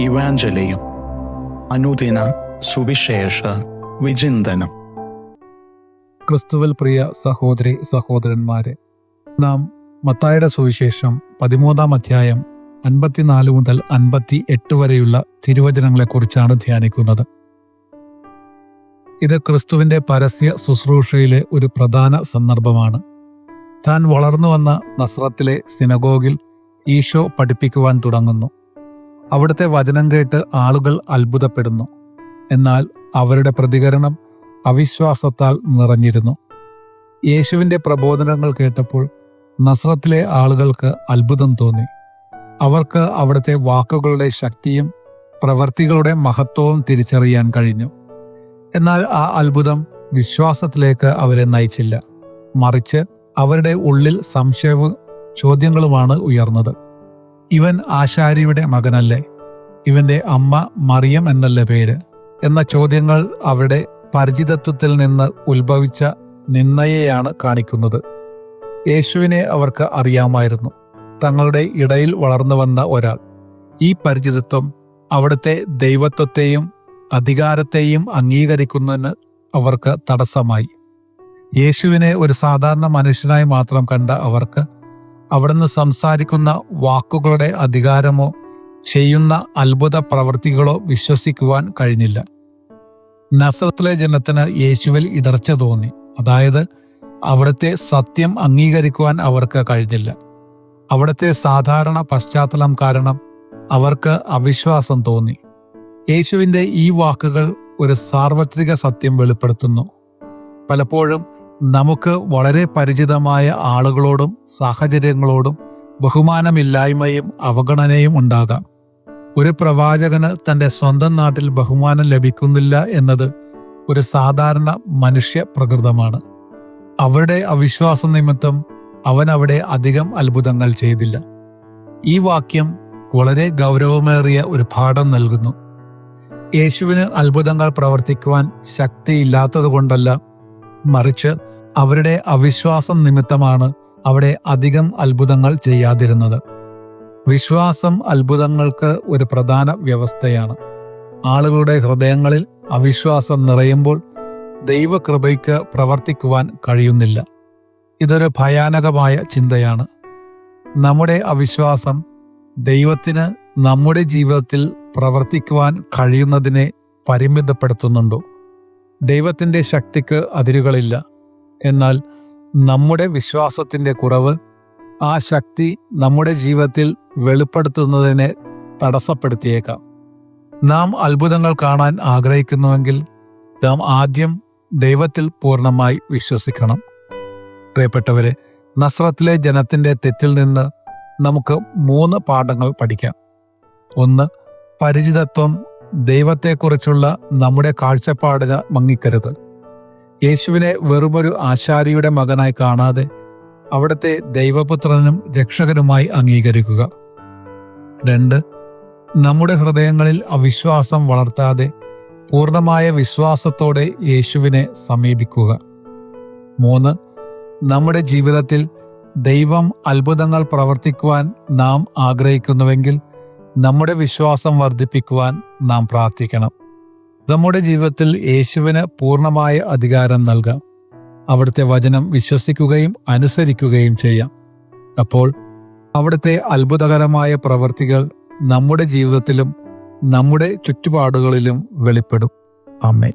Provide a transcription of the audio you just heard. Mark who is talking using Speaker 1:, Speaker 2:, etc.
Speaker 1: ഇവാഞ്ചലിയും അനുദിന സുവിശേഷ വിചിന്തനം.
Speaker 2: ക്രിസ്തുവിൽ പ്രിയ സഹോദരി സഹോദരന്മാരെ നാം മത്തായുടെ സുവിശേഷം പതിമൂന്നാം അധ്യായം അൻപത്തിനാല് മുതൽ അൻപത്തി എട്ട് വരെയുള്ള തിരുവചനങ്ങളെക്കുറിച്ചാണ് ധ്യാനിക്കുന്നത്. ഇത് ക്രിസ്തുവിന്റെ പരസ്യ ശുശ്രൂഷയിലെ ഒരു പ്രധാന സന്ദർഭമാണ്. താൻ വളർന്നു വന്ന നസ്രത്തിലെ സിനഗോഗിൽ ഈശോ പഠിപ്പിക്കുവാൻ തുടങ്ങുന്നു. അവിടുത്തെ വചനം കേട്ട് ആളുകൾ അത്ഭുതപ്പെടുന്നു. എന്നാൽ അവരുടെ പ്രതികരണം അവിശ്വാസത്താൽ നിറഞ്ഞിരുന്നു. യേശുവിന്റെ പ്രബോധനങ്ങൾ കേട്ടപ്പോൾ നസ്രത്തിലെ ആളുകൾക്ക് അത്ഭുതം തോന്നി. അവർക്ക് അവിടുത്തെ വാക്കുകളുടെ ശക്തിയും പ്രവർത്തികളുടെ മഹത്വവും തിരിച്ചറിയാൻ കഴിഞ്ഞു. എന്നാൽ ആ അത്ഭുതം വിശ്വാസത്തിലേക്ക് അവരെ നയിച്ചില്ല. മറിച്ച് അവരുടെ ഉള്ളിൽ സംശയവും ചോദ്യങ്ങളുമാണ് ഉയർന്നത്. ഇവൻ ആശാരിയുടെ മകനല്ലേ? ഇവന്റെ അമ്മ മറിയം എന്നല്ലേ പേര്? എന്ന ചോദ്യങ്ങൾ അവിടെ പരിചിതത്വത്തിൽ നിന്ന് ഉത്ഭവിച്ച നിന്നയെയാണ് കാണിക്കുന്നത്. യേശുവിനെ അവർക്ക് അറിയാമായിരുന്നു. തങ്ങളുടെ ഇടയിൽ വളർന്നു വന്ന ഒരാൾ. ഈ പരിചിതത്വം അവിടുത്തെ ദൈവത്വത്തെയും അധികാരത്തെയും അംഗീകരിക്കുന്നതിന് അവർക്ക് തടസ്സമായി. യേശുവിനെ ഒരു സാധാരണ മനുഷ്യനായി മാത്രം കണ്ട അവർക്ക് അവിടുന്ന് സംസാരിക്കുന്ന വാക്കുകളുടെ അധികാരമോ ചെയ്യുന്ന അത്ഭുത പ്രവൃത്തികളോ വിശ്വസിക്കുവാൻ കഴിഞ്ഞില്ല. നസറത്തിലെ ജനത്തിന് യേശുവിൽ ഇടർച്ച തോന്നി. അതായത് അവിടുത്തെ സത്യം അംഗീകരിക്കുവാൻ അവർക്ക് കഴിഞ്ഞില്ല. അവിടുത്തെ സാധാരണ പശ്ചാത്തലം കാരണം അവർക്ക് അവിശ്വാസം തോന്നി. യേശുവിന്റെ ഈ വാക്കുകൾ ഒരു സാർവത്രിക സത്യം വെളിപ്പെടുത്തുന്നു. പലപ്പോഴും നമുക്ക് വളരെ പരിചിതമായ ആളുകളോടും സാഹചര്യങ്ങളോടും ബഹുമാനമില്ലായ്മയും അവഗണനയും ഉണ്ടാകാം. ഒരു പ്രവാചകന് തന്റെ സ്വന്തം നാട്ടിൽ ബഹുമാനം ലഭിക്കുന്നില്ല എന്നത് ഒരു സാധാരണ മനുഷ്യ പ്രകൃതമാണ്. അവരുടെ അവിശ്വാസ നിമിത്തം അവൻ അവിടെ അധികം അത്ഭുതങ്ങൾ ചെയ്തില്ല. ഈ വാക്യം വളരെ ഗൗരവമേറിയ ഒരു പാഠം നൽകുന്നു. യേശുവിന് അത്ഭുതങ്ങൾ പ്രവർത്തിക്കുവാൻ ശക്തിയില്ലാത്തതുകൊണ്ടല്ല മറിച്ച് അവരുടെ അവിശ്വാസം നിമിത്തമാണ് അവിടെ അധികം അത്ഭുതങ്ങൾ ചെയ്യാതിരുന്നത്. വിശ്വാസം അത്ഭുതങ്ങൾക്ക് ഒരു പ്രധാന വ്യവസ്ഥയാണ്. ആളുകളുടെ ഹൃദയങ്ങളിൽ അവിശ്വാസം നിറയുമ്പോൾ ദൈവകൃപയ്ക്ക് പ്രവർത്തിക്കുവാൻ കഴിയുന്നില്ല. ഇതൊരു ഭയാനകമായ ചിന്തയാണ്. നമ്മുടെ അവിശ്വാസം ദൈവത്തിന് നമ്മുടെ ജീവിതത്തിൽ പ്രവർത്തിക്കുവാൻ കഴിയുന്നതിനെ പരിമിതപ്പെടുത്തുന്നുണ്ടോ? ദൈവത്തിന്റെ ശക്തിക്ക് അതിരുകളില്ല. എന്നാൽ നമ്മുടെ വിശ്വാസത്തിന്റെ കുറവ് ആ ശക്തി നമ്മുടെ ജീവിതത്തിൽ വെളിപ്പെടുത്തുന്നതിനെ തടസ്സപ്പെടുത്തിയേക്കാം. നാം അത്ഭുതങ്ങൾ കാണാൻ ആഗ്രഹിക്കുന്നുവെങ്കിൽ നാം ആദ്യം ദൈവത്തിൽ പൂർണമായി വിശ്വസിക്കണം. പ്രിയപ്പെട്ടവരെ നസ്രത്തിലെ ജനത്തിന്റെ തെറ്റിൽ നിന്ന് നമുക്ക് മൂന്ന് പാഠങ്ങൾ പഠിക്കാം. ഒന്ന് പരിചിതത്വം ദൈവത്തെക്കുറിച്ചുള്ള നമ്മുടെ കാഴ്ചപ്പാടിന് മങ്ങിക്കരുത്. യേശുവിനെ വെറുമൊരു ആശാരിയുടെ മകനായി കാണാതെ അവിടുത്തെ ദൈവപുത്രനും രക്ഷകനുമായി അംഗീകരിക്കുക. രണ്ട് നമ്മുടെ ഹൃദയങ്ങളിൽ അവിശ്വാസം വളർത്താതെ പൂർണമായ വിശ്വാസത്തോടെ യേശുവിനെ സമീപിക്കുക. മൂന്ന് നമ്മുടെ ജീവിതത്തിൽ ദൈവം അത്ഭുതങ്ങൾ പ്രവർത്തിക്കുവാൻ നാം ആഗ്രഹിക്കുന്നുവെങ്കിൽ നമ്മുടെ വിശ്വാസം വർദ്ധിപ്പിക്കുവാൻ നാം പ്രാർത്ഥിക്കണം. നമ്മുടെ ജീവിതത്തിൽ യേശുവിന് പൂർണമായ അധികാരം നൽകാം. അവിടുത്തെ വചനം വിശ്വസിക്കുകയും അനുസരിക്കുകയും ചെയ്യാം. അപ്പോൾ അവിടുത്തെ അത്ഭുതകരമായ പ്രവൃത്തികൾ നമ്മുടെ ജീവിതത്തിലും നമ്മുടെ ചുറ്റുപാടുകളിലും വെളിപ്പെടും. അമ്മേ